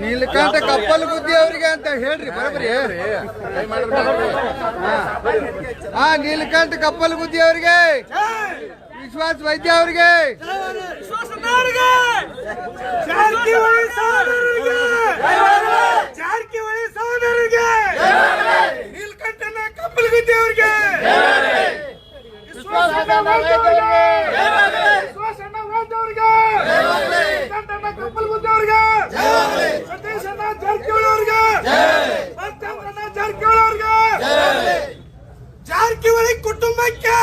ನೀಲಕಂಠ ಕಪ್ಪಲ್ ಬುದ್ಧಿ ಅವರಿಗೆ ಅಂತ ಹೇಳ್ರಿ ಬರಬ್ರಿ ಹಾ ನೀಲಕಂಠ ಕಪ್ಪಲ್ ಬುದ್ಧಿ ಅವರಿಗೆ. ವಿಶ್ವಾಸ್ ವೈದ್ಯ ಅವರಿಗೆ. ಜಾರಕಿಹೊಳಿ ಸಹೋದರಿಗೆ ನೀಲಕಂಠನ ವಿಶ್ವಾಸನ ವೈದ್ಯ ಅವರಿಗೆ. ವಿಶ್ವಾಸನ ವೈದ್ಯ ಅವರಿಗೆ ನೀಲಕಂಠನ ಕಪ್ಪಲಗುದ್ದಿ ಅವರಿಗೆ ಸತೀಶನ ಜಾರಕಿಹೊಳಿ ಅವರಿಗೆ ಮತ್ತೊಂದನ ಜಾರಕಿಹೊಳಿ ಅವರಿಗೆ ಜಾರಕಿಹೊಳಿ ಕುಟುಂಬಕ್ಕೆ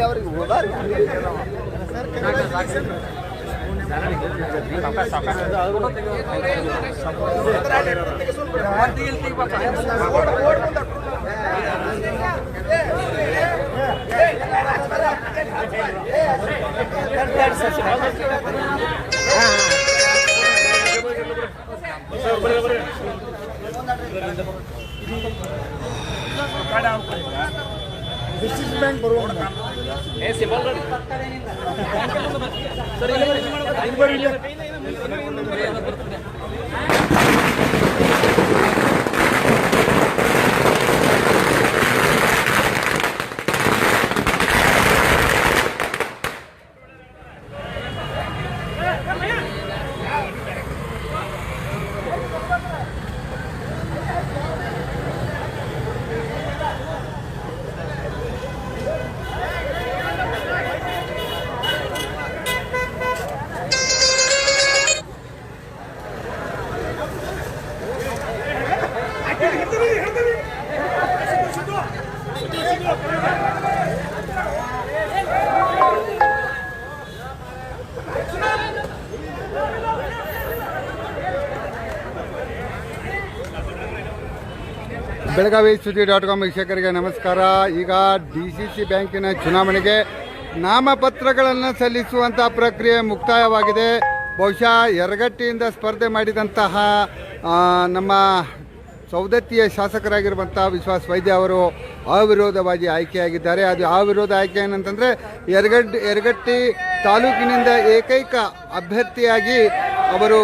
ಅಲ್ಲಿ ಅವ್ರಿಗೆ ಹೋದಾರ ಬ್ಯಾಂಕ್ ಗುಲಾಲ್ ತರ್ಬೇಕು ಬೆಳಗಾವಿ ಸುದ್ದಿ ಡಾಟ್ ಕಾಮ್ ವೀಕ್ಷಕರಿಗೆ ನಮಸ್ಕಾರ. ಈಗ ಡಿ ಸಿ ಸಿ ಬ್ಯಾಂಕಿನ ಚುನಾವಣೆಗೆ ನಾಮಪತ್ರಗಳನ್ನು ಸಲ್ಲಿಸುವಂಥ ಪ್ರಕ್ರಿಯೆ ಮುಕ್ತಾಯವಾಗಿದೆ. ಬಹುಶಃ ಯರಗಟ್ಟಿಯಿಂದ ಸ್ಪರ್ಧೆ ಮಾಡಿದಂತಹ ನಮ್ಮ ಸೌದತ್ತಿಯ ಶಾಸಕರಾಗಿರುವಂಥ ವಿಶ್ವಾಸ್ ವೈದ್ಯ ಅವರು ಅವಿರೋಧವಾಗಿ ಆಯ್ಕೆಯಾಗಿದ್ದಾರೆ. ಅದು ಅವಿರೋಧ ಆಯ್ಕೆ ಏನಂತಂದರೆ ಎರಗಡ್ ಎರಗಟ್ಟಿ ತಾಲೂಕಿನಿಂದ ಏಕೈಕ ಅಭ್ಯರ್ಥಿಯಾಗಿ ಅವರು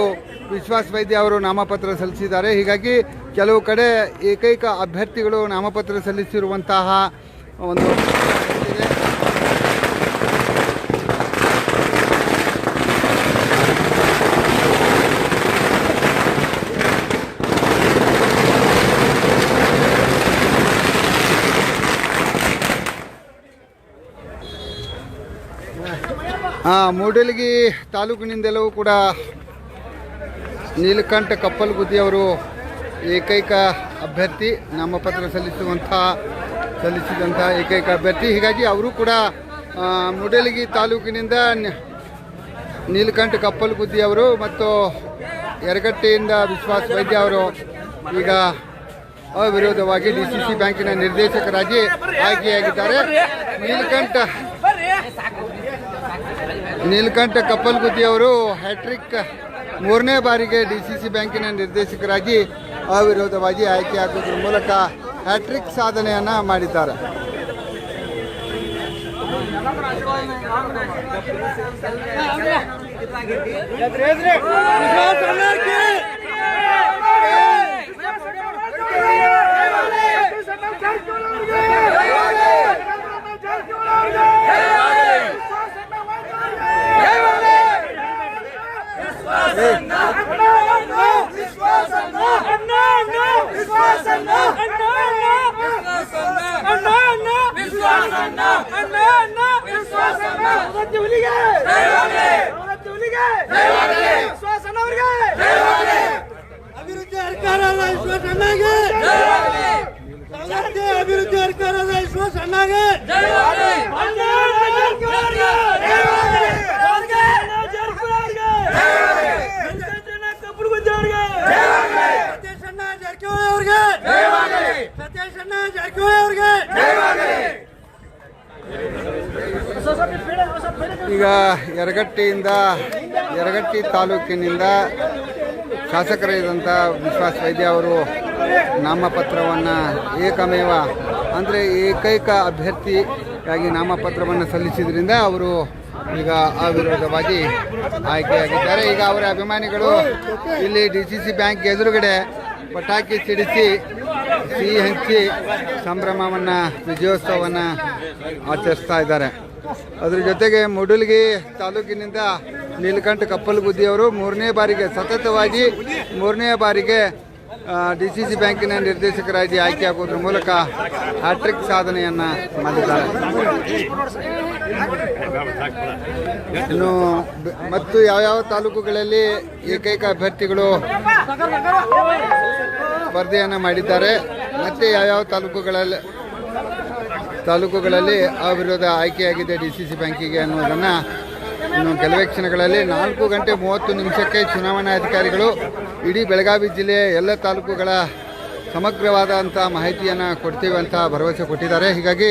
ವಿಶ್ವಾಸ್ ವೈದ್ಯ ಅವರು ನಾಮಪತ್ರ ಸಲ್ಲಿಸಿದ್ದಾರೆ. ಹೀಗಾಗಿ ಕೆಲವು ಕಡೆ ಏಕೈಕ ಅಭ್ಯರ್ಥಿಗಳು ನಾಮಪತ್ರ ಸಲ್ಲಿಸಿರುವಂತಹ ಒಂದು ಮೂಡಲಗಿ ತಾಲೂಕಿನಿಂದಲೂ ಕೂಡ ನೀಲಕಂಠ ಕಪ್ಪಲ್ಗುದ್ದಿ ಅವರು ಏಕೈಕ ಅಭ್ಯರ್ಥಿ ನಾಮಪತ್ರ ಸಲ್ಲಿಸುವಂಥ ಸಲ್ಲಿಸಿದಂಥ ಏಕೈಕ ಅಭ್ಯರ್ಥಿ. ಹೀಗಾಗಿ ಅವರು ಕೂಡ ಮುಡಲಗಿ ತಾಲೂಕಿನಿಂದ ನೀಲಕಂಠ ಕಪ್ಪಲ್ಗುದ್ದಿ ಅವರು ಮತ್ತು ಯರಗಟ್ಟೆಯಿಂದ ವಿಶ್ವಾಸ್ ವೈದ್ಯ ಅವರು ಈಗ ಅವಿರೋಧವಾಗಿ ಡಿ ಸಿ ಸಿ ಬ್ಯಾಂಕಿನ ನಿರ್ದೇಶಕರಾಗಿ ಆಯ್ಕೆಯಾಗಿದ್ದಾರೆ. ನೀಲಕಂಠ ನೀಲಕಂಠ ಕಪ್ಪಲ್ಗುದ್ದಿ ಅವರು ಹ್ಯಾಟ್ರಿಕ್ ಮೂರನೇ ಬಾರಿಗೆ ಡಿ ಸಿ ಸಿ ಬ್ಯಾಂಕಿನ ನಿರ್ದೇಶಕರಾಗಿ ಅವಿರೋಧವಾಗಿ ಆಯ್ಕೆಯಾಗುವುದರ ಮೂಲಕ ಹ್ಯಾಟ್ರಿಕ್ ಸಾಧನೆಯನ್ನು ಮಾಡಿದ್ದಾರೆ. ಅಭಿವೃದ್ಧಿ ಸರ್ಕಾರದ ವಿಶ್ವಾಸ ಅಣ್ಣಾಗೆ ಸೌಲಭ್ಯ ಅಭಿವೃದ್ಧಿ ಸರ್ಕಾರದ ವಿಶ್ವಾಸ ಅಣ್ಣಾಗೆ ಈಗ ಯರಗಟ್ಟಿಯಿಂದ, ಯರಗಟ್ಟಿ ತಾಲೂಕಿನಿಂದ ಶಾಸಕರಾದಂಥ ವಿಶ್ವಾಸ್ ವೈದ್ಯ ಅವರು ನಾಮಪತ್ರವನ್ನು ಏಕಮೇವ, ಅಂದರೆ ಏಕೈಕ ಅಭ್ಯರ್ಥಿಯಾಗಿ ನಾಮಪತ್ರವನ್ನು ಸಲ್ಲಿಸಿದ್ರಿಂದ ಅವರು ಈಗ ಅವಿರೋಧವಾಗಿ ಆಯ್ಕೆಯಾಗಿದ್ದಾರೆ. ಈಗ ಅವರ ಅಭಿಮಾನಿಗಳು ಇಲ್ಲಿ ಡಿ ಸಿ ಸಿ ಬ್ಯಾಂಕ್ ಎದುರುಗಡೆ ಪಟಾಕಿ ಸಿಡಿಸಿ ಸಿಹಿ ಹಂಚಿ ಸಂಭ್ರಮವನ್ನು, ವಿಜಯೋತ್ಸವವನ್ನು ಆಚರಿಸ್ತಾ ಇದ್ದಾರೆ. ಅದ್ರ ಜೊತೆಗೆ ಮುಡುಲ್ಗಿ ತಾಲೂಕಿನಿಂದ ನೀಲಕಂಠ ಕಪ್ಪಲಗುದ್ದಿಯವರು ಮೂರನೇ ಬಾರಿಗೆ ಸತತವಾಗಿ ಮೂರನೇ ಬಾರಿಗೆ ಡಿ ಸಿ ಸಿ ಬ್ಯಾಂಕಿನ ನಿರ್ದೇಶಕರಾಗಿ ಆಯ್ಕೆಯಾಗುವುದರ ಮೂಲಕ ಹ್ಯಾಟ್ರಿಕ್ ಸಾಧನೆಯನ್ನು ಮಾಡಿದ್ದಾರೆ. ಇನ್ನು ಮತ್ತು ಯಾವ್ಯಾವ ತಾಲೂಕುಗಳಲ್ಲಿ ಏಕೈಕ ಅಭ್ಯರ್ಥಿಗಳು ಸ್ಪರ್ಧೆಯನ್ನು ಮಾಡಿದ್ದಾರೆ, ಮತ್ತೆ ಯಾವ್ಯಾವ ತಾಲೂಕುಗಳಲ್ಲಿ ತಾಲೂಕುಗಳಲ್ಲಿ ಅವಿರೋಧ ಆಯ್ಕೆಯಾಗಿದೆ ಡಿ ಸಿ ಸಿ ಬ್ಯಾಂಕಿಗೆ ಅನ್ನೋದನ್ನು ಇನ್ನು ಕೆಲವೇ ಕ್ಷಣಗಳಲ್ಲಿ ನಾಲ್ಕು ಗಂಟೆ ಮೂವತ್ತು ನಿಮಿಷಕ್ಕೆ ಚುನಾವಣಾಧಿಕಾರಿಗಳು ಇಡೀ ಬೆಳಗಾವಿ ಜಿಲ್ಲೆಯ ಎಲ್ಲ ತಾಲೂಕುಗಳ ಸಮಗ್ರವಾದಂಥ ಮಾಹಿತಿಯನ್ನು ಕೊಡ್ತೀವಿ ಅಂತ ಭರವಸೆ ಕೊಟ್ಟಿದ್ದಾರೆ. ಹೀಗಾಗಿ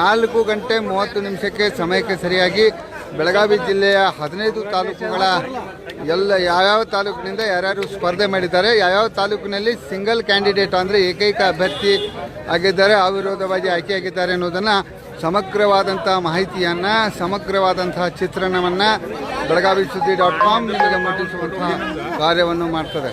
ನಾಲ್ಕು ಗಂಟೆ ಮೂವತ್ತು ನಿಮಿಷಕ್ಕೆ ಸಮಯಕ್ಕೆ ಸರಿಯಾಗಿ ಬೆಳಗಾವಿ ಜಿಲ್ಲೆಯ ಹದಿನೈದು ತಾಲೂಕುಗಳ ಎಲ್ಲ ಯಾವ್ಯಾವ ತಾಲೂಕಿನಿಂದ ಯಾರ್ಯಾರು ಸ್ಪರ್ಧೆ ಮಾಡಿದ್ದಾರೆ, ಯಾವ್ಯಾವ ತಾಲೂಕಿನಲ್ಲಿ ಸಿಂಗಲ್ ಕ್ಯಾಂಡಿಡೇಟ್ ಅಂದರೆ ಏಕೈಕ ಅಭ್ಯರ್ಥಿ ಆಗಿದ್ದಾರೆ, ಅವಿರೋಧವಾಗಿ ಆಯ್ಕೆಯಾಗಿದ್ದಾರೆ ಅನ್ನೋದನ್ನು ಸಮಗ್ರವಾದಂಥ ಮಾಹಿತಿಯನ್ನು, ಸಮಗ್ರವಾದಂತಹ ಚಿತ್ರಣವನ್ನು ಬೆಳಗಾವಿ ಸುದ್ದಿ ಡಾಟ್ ಕಾಮ್ ನಿಮಗೆ ಮುಟ್ಟಿಸುವಂತಹ ಕಾರ್ಯವನ್ನು ಮಾಡ್ತದೆ.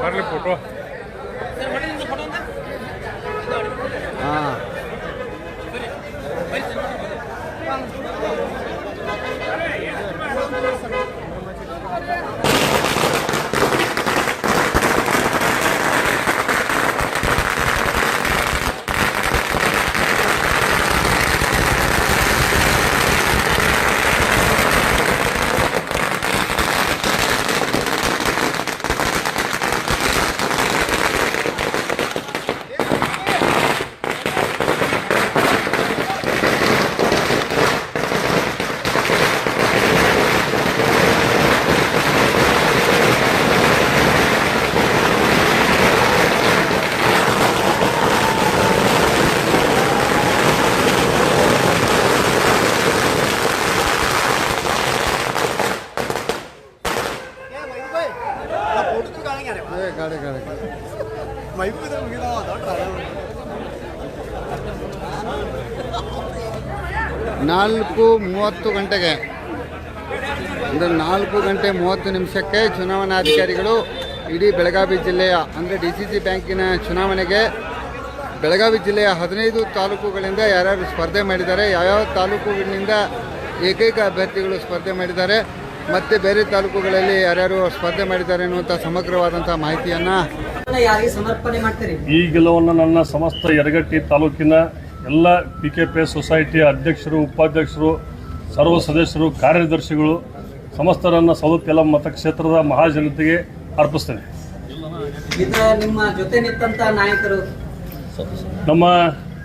ಬರ್ಲಿ ಫೋಟೋ ಹಾಂ. ಗಾಡಿ ಗಾಡಿ. ನಾಲ್ಕು ಮೂವತ್ತು ಗಂಟೆಗೆ. ಅಂದರೆ ನಾಲ್ಕು ಗಂಟೆ ಮೂವತ್ತು ನಿಮಿಷಕ್ಕೆ ಚುನಾವಣಾಧಿಕಾರಿಗಳು ಇಡೀ ಬೆಳಗಾವಿ ಜಿಲ್ಲೆಯ ಅಂದರೆ ಡಿ ಸಿ ಸಿ ಬ್ಯಾಂಕಿನ ಚುನಾವಣೆಗೆ ಬೆಳಗಾವಿ ಜಿಲ್ಲೆಯ ಹದಿನೈದು ತಾಲೂಕುಗಳಿಂದ ಯಾರ್ಯಾರು ಸ್ಪರ್ಧೆ ಮಾಡಿದ್ದಾರೆ ಯಾವ್ಯಾವ ತಾಲೂಕುಗಳಿಂದ ಏಕೈಕ ಅಭ್ಯರ್ಥಿಗಳು ಸ್ಪರ್ಧೆ ಮಾಡಿದ್ದಾರೆ ಮತ್ತು ಬೇರೆ ತಾಲೂಕುಗಳಲ್ಲಿ ಯಾರ್ಯಾರು ಸ್ಪರ್ಧೆ ಮಾಡಿದ್ದಾರೆ ಅನ್ನುವಂಥ ಸಮಗ್ರವಾದಂಥ ಮಾಹಿತಿಯನ್ನು ಸಮರ್ಪಣೆ ಮಾಡ್ತೀರಿ? ಈ ಗೆಲುವನ್ನು ನನ್ನ ಸಮಸ್ತ ಯರಗಟ್ಟಿ ತಾಲೂಕಿನ ಎಲ್ಲ ಪಿ ಕೆ ಪಿ ಎಸ್ ಸೊಸೈಟಿಯ ಅಧ್ಯಕ್ಷರು ಉಪಾಧ್ಯಕ್ಷರು ಸರ್ವ ಸದಸ್ಯರು ಕಾರ್ಯದರ್ಶಿಗಳು ಸಮಸ್ತ ನನ್ನ ಸೌದತ್ತೆಲ ಮತಕ್ಷೇತ್ರದ ಮಹಾಜನತೆಗೆ ಅರ್ಪಿಸ್ತೇನೆ. ನಿಮ್ಮ ಜೊತೆ ನಿಂತಂತ ನಾಯಕರು? ನಮ್ಮ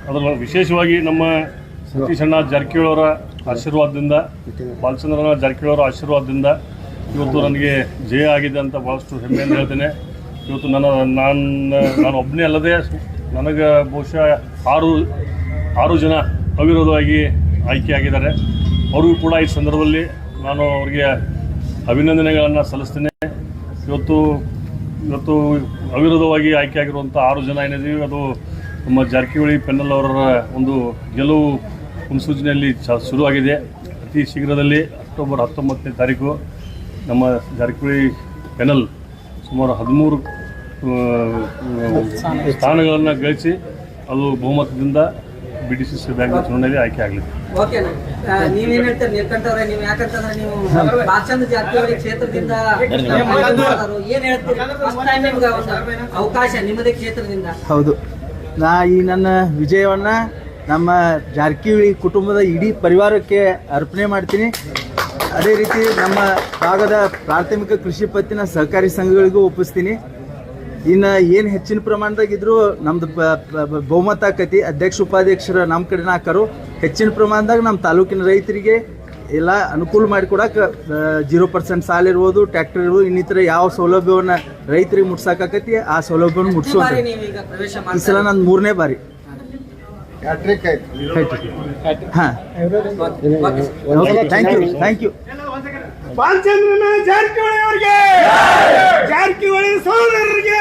ಅದರ ವಿಶೇಷವಾಗಿ ನಮ್ಮ ಸತೀಶಣ್ಣ ಜಾರಕಿಹೊಳಿ ಅವರ ಆಶೀರ್ವಾದದಿಂದ ಬಾಲಚಂದ್ರ ಜಾರಕಿಹೊಳಿ ಅವರ ಆಶೀರ್ವಾದದಿಂದ ಇವತ್ತು ನನಗೆ ಜಯ ಆಗಿದೆ ಅಂತ ಭಾಳಷ್ಟು ಹೆಮ್ಮೆಯಿಂದ ಹೇಳ್ತೇನೆ. ಇವತ್ತು ನನ್ನ, ನಾನು ನಾನು ಒಬ್ಬನೇ ಅಲ್ಲದೆ ನನಗೆ ಬಹುಶಃ ಆರು ಆರು ಜನ ಅವಿರೋಧವಾಗಿ ಆಯ್ಕೆಯಾಗಿದ್ದಾರೆ ಅವರಿಗೂ ಕೂಡ ಈ ಸಂದರ್ಭದಲ್ಲಿ ನಾನು ಅವರಿಗೆ ಅಭಿನಂದನೆಗಳನ್ನು ಸಲ್ಲಿಸ್ತೇನೆ. ಇವತ್ತು ಇವತ್ತು ಅವಿರೋಧವಾಗಿ ಆಯ್ಕೆಯಾಗಿರುವಂಥ ಆರು ಜನ ಏನಿದ್ದೀವಿ, ಅದು ನಮ್ಮ ಜಾರಕಿಹೊಳಿ ಪೆನ್ನಲ್ ಅವರ ಒಂದು ಗೆಲುವು ಮುನ್ಸೂಚನೆಯಲ್ಲಿ ಚ ಶುರುವಾಗಿದೆ. ಅತಿ ಶೀಘ್ರದಲ್ಲಿ ಅಕ್ಟೋಬರ್ ಹತ್ತೊಂಬತ್ತನೇ ತಾರೀಕು ನಮ್ಮ ಜಾರಕಿಹೊಳಿ ಪೆನಲ್ ಸುಮಾರು ಹದಿಮೂರು ಸ್ಥಾನಗಳನ್ನು ಗಳಿಸಿ ಅದು ಬಹುಮತದಿಂದ B D C C bank ಚುನಾವಣೆಯಲ್ಲಿ ಆಯ್ಕೆ ಆಗಲಿದೆ. ಹೌದು. ನಾ ಈ ನನ್ನ ವಿಜಯವನ್ನ ನಮ್ಮ ಜಾರಕಿಹೊಳಿ ಕುಟುಂಬದ ಇಡೀ ಪರಿವಾರಕ್ಕೆ ಅರ್ಪಣೆ ಮಾಡ್ತೀನಿ. ಅದೇ ರೀತಿ ನಮ್ಮ ಭಾಗದ ಪ್ರಾಥಮಿಕ ಕೃಷಿ ಪತ್ತಿನ ಸಹಕಾರಿ ಸಂಘಗಳಿಗೂ ಒಪ್ಪಿಸ್ತೀನಿ. ಇನ್ನು ಏನು ಹೆಚ್ಚಿನ ಪ್ರಮಾಣದಾಗಿದ್ದರೂ ನಮ್ದು ಪ- ಪ- ಪ- ಬಹುಮತ ಆಕತಿ, ಅಧ್ಯಕ್ಷ, ಉಪಾಧ್ಯಕ್ಷರ ನಮ್ಮ ಕಡೆನ ಹಾಕರು. ಹೆಚ್ಚಿನ ಪ್ರಮಾಣದಾಗ ನಮ್ಮ ತಾಲೂಕಿನ ರೈತರಿಗೆ ಎಲ್ಲ ಅನುಕೂಲ ಮಾಡಿಕೊಡಕ್ಕೆ ಜೀರೋ ಪರ್ಸೆಂಟ್ ಸಾಲ ಇರ್ಬೋದು, ಟ್ರ್ಯಾಕ್ಟರ್ ಇರ್ಬೋದು, ಇನ್ನಿತರ ಯಾವ ಸೌಲಭ್ಯವನ್ನು ರೈತರಿಗೆ ಮುಟ್ಸಕ್ಕಾಕತಿ ಆ ಸೌಲಭ್ಯವನ್ನು ಮುಟ್ಸೋದು. ಈ ಸಲ ನಾನು ಮೂರನೇ ಬಾರಿ. ಹ್ಯಾಟ್ರಿಕ್ ಆಯ್ತು ಹಾಂ. Okay thank you thank you ಬಾಲಚಂದ್ರನ Jarkiholi ಅವರಿಗೆ. ಜಾರಕಿಹೊಳಿ ಸಹೋದರರಿಗೆ.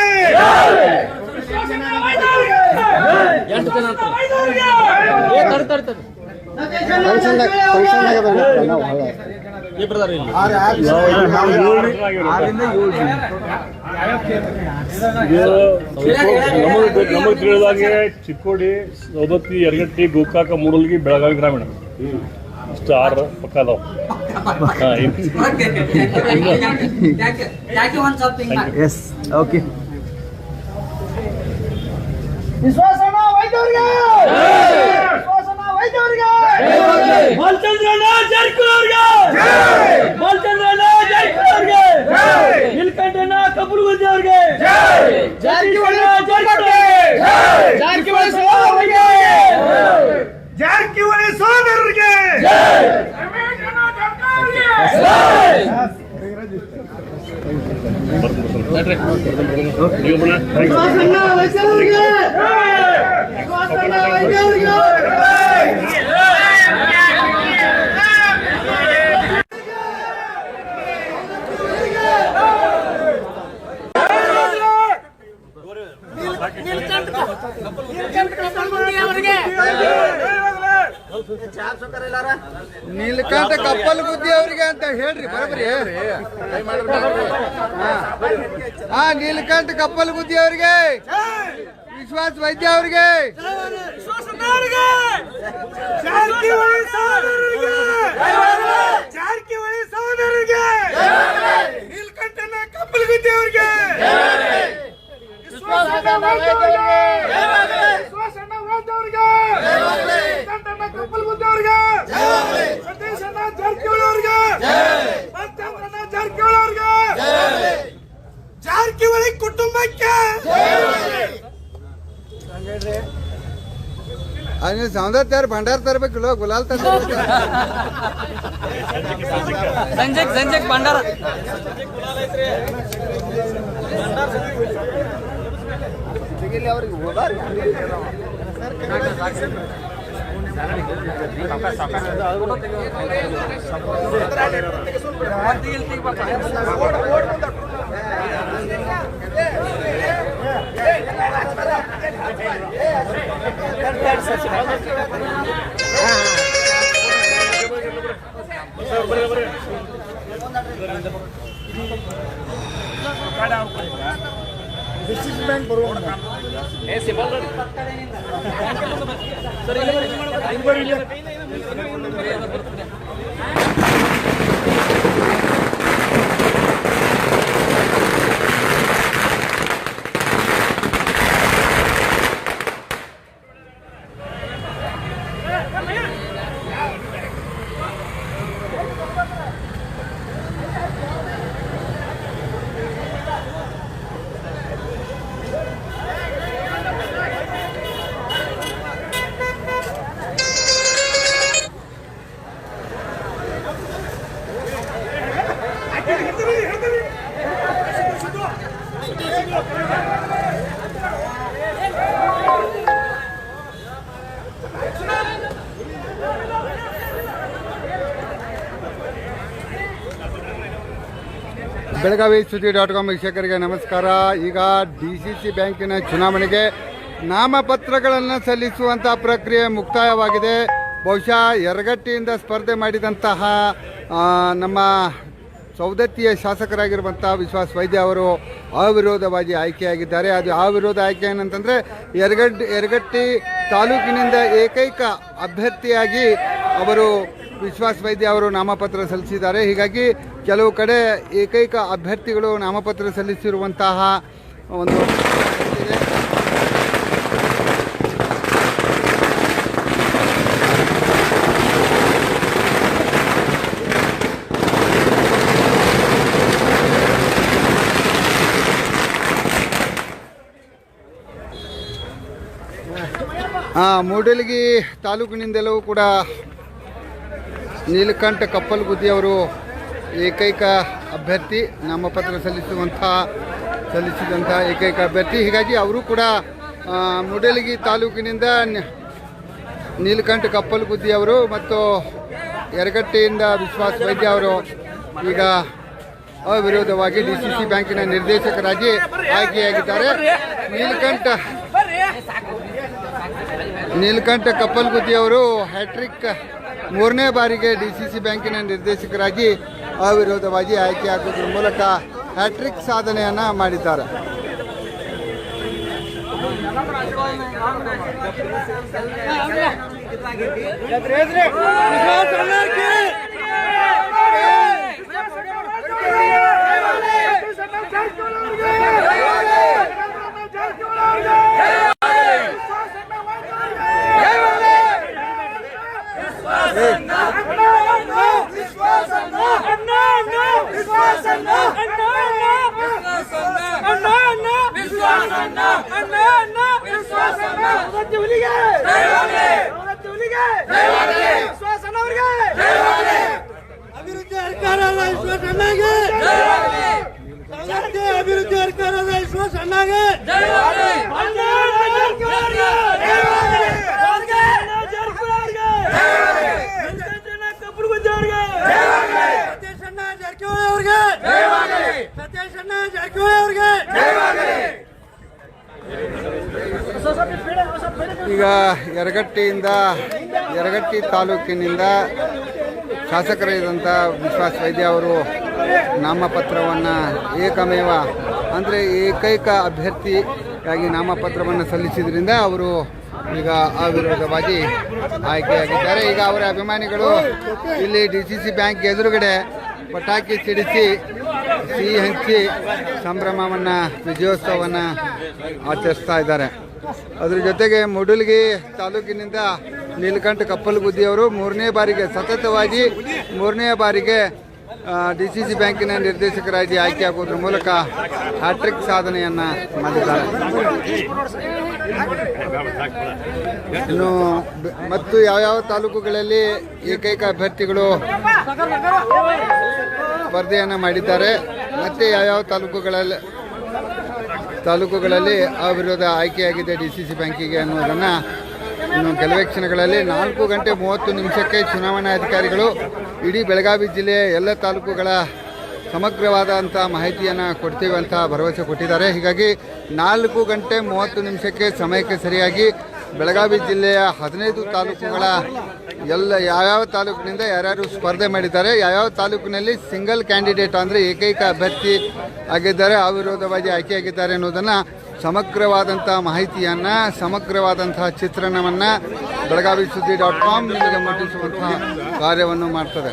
ನಾವು ಏಳು ಆರರಿಂದ ಏಳು ಜನ ನಮಗೆ ನಮಗೆ ತಿಳಿದಾಗೆ ಚಿಕ್ಕೋಡಿ ಸೌದತ್ತಿ ಯರಗಟ್ಟಿ ಗೋಕಾಕ ಮೂಡಲ್ಗಿ ಬೆಳಗಾವಿ ಗ್ರಾಮೀಣ. ಇಷ್ಟು ಆರು ಪಕ್ಕ ಅದಾವ. ಎಸ್ ಓಕೆ ವಿಶ್ವಾಸನ ವೈದ್ಯವರಿಗೆ! ವಿಶ್ವಾಸನ ಅವರಿಗೆ ಬಾಲಚಂದ್ರನ ಜಾರಕಿಹೊಳಿ ಅವರಿಗೆ ನೀಲಕಂಠನ ಕಬ್ಬುಲಗುದ್ದಿ ಅವರಿಗೆ ಜಾರಕಿಹೊಳಿ ಜಾರಕಿಹೊಳಿ ಜಾರಕಿಹೊಳಿ ಸಹೋದರರಿಗೆ ಜಾರಕಿಹೊಳಿ ಸಹೋದರರಿಗೆ ನೀವು ಬಣ್ಣ ಥ್ಯಾಂಕ್ ಯು ವಿಶ್ವಾಸನ ವೈದ್ಯವರಿಗೆ ವಿಶ್ವಾಸನ ವೈದ್ಯವರಿಗೆ ನೀಲಕಂಠ ಕಪ್ಪಲ್ ಬುದ್ಧಿ ಅವರಿಗೆ ಅಂತ ಹೇಳ್ರಿ ಬರಬ್ರಿ ಹಾ. ನೀಲಕಂಠ ಕಪ್ಪಲ್ ಬುದ್ಧಿ ಅವರಿಗೆ. ವಿಶ್ವಾಸ್ ವೈದ್ಯ ಅವರಿಗೆ. ಜಾರಕಿಹೊಳಿ ಸಹೋದರಿಗೆ ಜಾರಕಿಹೊಳಿ ಕಪ್ಪಲ್ ನೀಲಕಂಠನ ಕಪ್ಪಲಗುದ್ದಿ ಅವರಿಗೆ. ವಿಶ್ವಾಸನ ವೈದ್ಯವರಿಗೆ ವಿಶ್ವಾಸನ ವೈದ್ಯವರಿಗೆ ನೀಲಕಂಠನ ಕಪ್ಪಲಗುದ್ದಿ ಅವರಿಗೆ ಸತೀಶಣ್ಣ ಜಾರಕಿಹೊಳಿ ಅವರಿಗೆ ಮತ್ತೊಬ್ಬರನ್ನ ಜಾರಕಿಹೊಳಿ ಅವರಿಗೆ ಜಾರಕಿಹೊಳಿ ಕುಟುಂಬಕ್ಕೆ ಅಲ್ಲಿ ಸೌಂದರ್ಯ ಭಂಡಾರ ತರ್ಬೇಕಿಲ್ಲ ಗುಲಾಲ್ ತಂದ್ರೆ ಬೆಳಗಾವಿ ಸುದ್ದಿ ಡಾಟ್ ಕಾಮ್ ವೀಕ್ಷಕರಿಗೆ ನಮಸ್ಕಾರ. ಈಗ ಡಿ ಸಿ ಸಿ ಬ್ಯಾಂಕಿನ ಚುನಾವಣೆಗೆ ನಾಮಪತ್ರಗಳನ್ನು ಸಲ್ಲಿಸುವಂಥ ಪ್ರಕ್ರಿಯೆ ಮುಕ್ತಾಯವಾಗಿದೆ. ಬಹುಶಃ ಎರಗಟ್ಟಿಯಿಂದ ಸ್ಪರ್ಧೆ ಮಾಡಿದಂತಹ ನಮ್ಮ ಸೌದತ್ತಿಯ ಶಾಸಕರಾಗಿರುವಂಥ ವಿಶ್ವಾಸ್ ವೈದ್ಯ ಅವರು ಅವಿರೋಧವಾಗಿ ಆಯ್ಕೆಯಾಗಿದ್ದಾರೆ. ಅದು ಅವಿರೋಧ ಆಯ್ಕೆ ಏನಂತಂದರೆ ಎರಗಡ್ ಯರಗಟ್ಟಿ ತಾಲೂಕಿನಿಂದ ಏಕೈಕ ಅಭ್ಯರ್ಥಿಯಾಗಿ ಅವರು ವಿಶ್ವಾಸ್ ವೈದ್ಯ ಅವರು ನಾಮಪತ್ರ ಸಲ್ಲಿಸಿದ್ದಾರೆ. ಹೀಗಾಗಿ ಕೆಲವು ಕಡೆ ಏಕೈಕ ಅಭ್ಯರ್ಥಿಗಳು ನಾಮಪತ್ರ ಸಲ್ಲಿಸಿರುವಂತಹ ಒಂದು ಮೂಡಲಗಿ ತಾಲೂಕಿನಿಂದಲೂ ಕೂಡ ನೀಲಕಂಠ ಕಪ್ಪಲ್ಗುದ್ದಿ ಅವರು ಏಕೈಕ ಅಭ್ಯರ್ಥಿ ನಾಮಪತ್ರ ಸಲ್ಲಿಸುವಂಥ ಸಲ್ಲಿಸಿದಂಥ ಏಕೈಕ ಅಭ್ಯರ್ಥಿ. ಹೀಗಾಗಿ ಅವರು ಕೂಡ ಮುಡಲಗಿ ತಾಲೂಕಿನಿಂದ ನೀಲಕಂಠ ಕಪ್ಪಲ್ಗುದ್ದಿ ಅವರು ಮತ್ತು ಯರಗಟ್ಟೆಯಿಂದ ವಿಶ್ವಾಸ್ ವೈದ್ಯ ಅವರು ಈಗ ಅವಿರೋಧವಾಗಿ ಡಿ ಸಿ ಸಿ ಬ್ಯಾಂಕಿನ ನಿರ್ದೇಶಕರಾಗಿ ಆಯ್ಕೆಯಾಗಿದ್ದಾರೆ. ನೀಲಕಂಠ ನೀಲಕಂಠ ಕಪ್ಪಲ್ಗುದ್ದಿ ಅವರು ಹ್ಯಾಟ್ರಿಕ್ ಮೂರನೇ ಬಾರಿಗೆ ಡಿ ಸಿ ಸಿ ಬ್ಯಾಂಕಿನ ನಿರ್ದೇಶಕರಾಗಿ ಅವಿರೋಧವಾಗಿ ಆಯ್ಕೆಯಾಗುವುದರ ಮೂಲಕ ಹ್ಯಾಟ್ರಿಕ್ ಸಾಧನೆಯನ್ನು ಮಾಡಿದ್ದಾರೆ. ಅಭಿವೃದ್ಧಿ ಸರ್ಕಾರದ ವಿಶ್ವಾಸ ಅಣ್ಣಗೆ ಸೌಲಭ್ಯ ಅಭಿವೃದ್ಧಿ ಸರ್ಕಾರದ ವಿಶ್ವಾಸ ಅಣ್ಣಗೆ ಸತೀಶ್ ಅಣ್ಣ ಜಾರಕಿಹೊಳಿ ಅವ್ರಿಗೆ ಸತೀಶ್ ಅಣ್ಣ ಜಾರಕಿಹೊಳಿ ಅವ್ರಿಗೆ ಈಗ ಯರಗಟ್ಟಿಯಿಂದ, ಯರಗಟ್ಟಿ ತಾಲೂಕಿನಿಂದ ಶಾಸಕರಾದಂಥ ವಿಶ್ವಾಸ್ ವೈದ್ಯ ಅವರು ನಾಮಪತ್ರವನ್ನು ಏಕಮೇವ, ಅಂದರೆ ಏಕೈಕ ಅಭ್ಯರ್ಥಿಯಾಗಿ ನಾಮಪತ್ರವನ್ನು ಸಲ್ಲಿಸಿದ್ರಿಂದ ಅವರು ಈಗ ಅವಿರೋಧವಾಗಿ ಆಯ್ಕೆಯಾಗಿದ್ದಾರೆ. ಈಗ ಅವರ ಅಭಿಮಾನಿಗಳು ಇಲ್ಲಿ ಡಿ ಸಿ ಸಿ ಬ್ಯಾಂಕ್ ಎದುರುಗಡೆ ಪಟಾಕಿ ಸಿಡಿಸಿ, ಸಿಹಿ ಹಂಚಿ ಸಂಭ್ರಮವನ್ನು, ವಿಜಯೋತ್ಸವವನ್ನು ಆಚರಿಸ್ತಾ ಇದ್ದಾರೆ. ಅದ್ರ ಜೊತೆಗೆ ಮುಡುಲ್ಗಿ ತಾಲೂಕಿನಿಂದ ನೀಲಕಂಠ ಕಪ್ಪಲಗುದ್ದಿಯವರು ಮೂರನೇ ಬಾರಿಗೆ ಸತತವಾಗಿ ಮೂರನೇ ಬಾರಿಗೆ ಡಿ ಸಿ ಸಿ ಬ್ಯಾಂಕಿನ ನಿರ್ದೇಶಕರಾಗಿ ಆಯ್ಕೆಯಾಗುವುದರ ಮೂಲಕ ಹ್ಯಾಟ್ರಿಕ್ ಸಾಧನೆಯನ್ನು ಮಾಡಿದ್ದಾರೆ. ಇನ್ನು ಮತ್ತು ಯಾವ್ಯಾವ ತಾಲೂಕುಗಳಲ್ಲಿ ಏಕೈಕ ಅಭ್ಯರ್ಥಿಗಳು ಸ್ಪರ್ಧೆಯನ್ನು ಮಾಡಿದ್ದಾರೆ, ಮತ್ತೆ ಯಾವ್ಯಾವ ತಾಲೂಕುಗಳಲ್ಲಿ ತಾಲೂಕುಗಳಲ್ಲಿ ಅವಿರೋಧ ಆಯ್ಕೆಯಾಗಿದೆ ಡಿ ಸಿ ಸಿ ಬ್ಯಾಂಕಿಗೆ ಅನ್ನೋದನ್ನು ಇನ್ನು ಕೆಲವೇ ಕ್ಷಣಗಳಲ್ಲಿ ನಾಲ್ಕು ಗಂಟೆ ಮೂವತ್ತು ನಿಮಿಷಕ್ಕೆ ಚುನಾವಣಾಧಿಕಾರಿಗಳು ಇಡೀ ಬೆಳಗಾವಿ ಜಿಲ್ಲೆಯ ಎಲ್ಲ ತಾಲೂಕುಗಳ ಸಮಗ್ರವಾದಂಥ ಮಾಹಿತಿಯನ್ನು ಕೊಡ್ತೀವಿ ಅಂತ ಭರವಸೆ ಕೊಟ್ಟಿದ್ದಾರೆ. ಹೀಗಾಗಿ ನಾಲ್ಕು ಗಂಟೆ ಮೂವತ್ತು ನಿಮಿಷಕ್ಕೆ ಸಮಯಕ್ಕೆ ಸರಿಯಾಗಿ ಬೆಳಗಾವಿ ಜಿಲ್ಲೆಯ ಹದಿನೈದು ತಾಲೂಕುಗಳ ಎಲ್ಲ ಯಾವ್ಯಾವ ತಾಲೂಕಿನಿಂದ ಯಾರ್ಯಾರು ಸ್ಪರ್ಧೆ ಮಾಡಿದ್ದಾರೆ, ಯಾವ್ಯಾವ ತಾಲೂಕಿನಲ್ಲಿ ಸಿಂಗಲ್ ಕ್ಯಾಂಡಿಡೇಟ್ ಅಂದರೆ ಏಕೈಕ ಅಭ್ಯರ್ಥಿ ಆಗಿದ್ದಾರೆ, ಅವಿರೋಧವಾಗಿ ಆಯ್ಕೆಯಾಗಿದ್ದಾರೆ ಅನ್ನೋದನ್ನು ಸಮಗ್ರವಾದಂಥ ಮಾಹಿತಿಯನ್ನು, ಸಮಗ್ರವಾದಂತಹ ಚಿತ್ರಣವನ್ನು ಬೆಳಗಾವಿ ಸುದ್ದಿ ಡಾಟ್ ಕಾಮ್ ನಿಮಗೆ ಮುಟ್ಟಿಸುವಂತಹ ಕಾರ್ಯವನ್ನು ಮಾಡ್ತದೆ.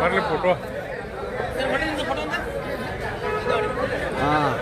ಬರಲಿ ಫೋಟೋ. ಹಾಂ.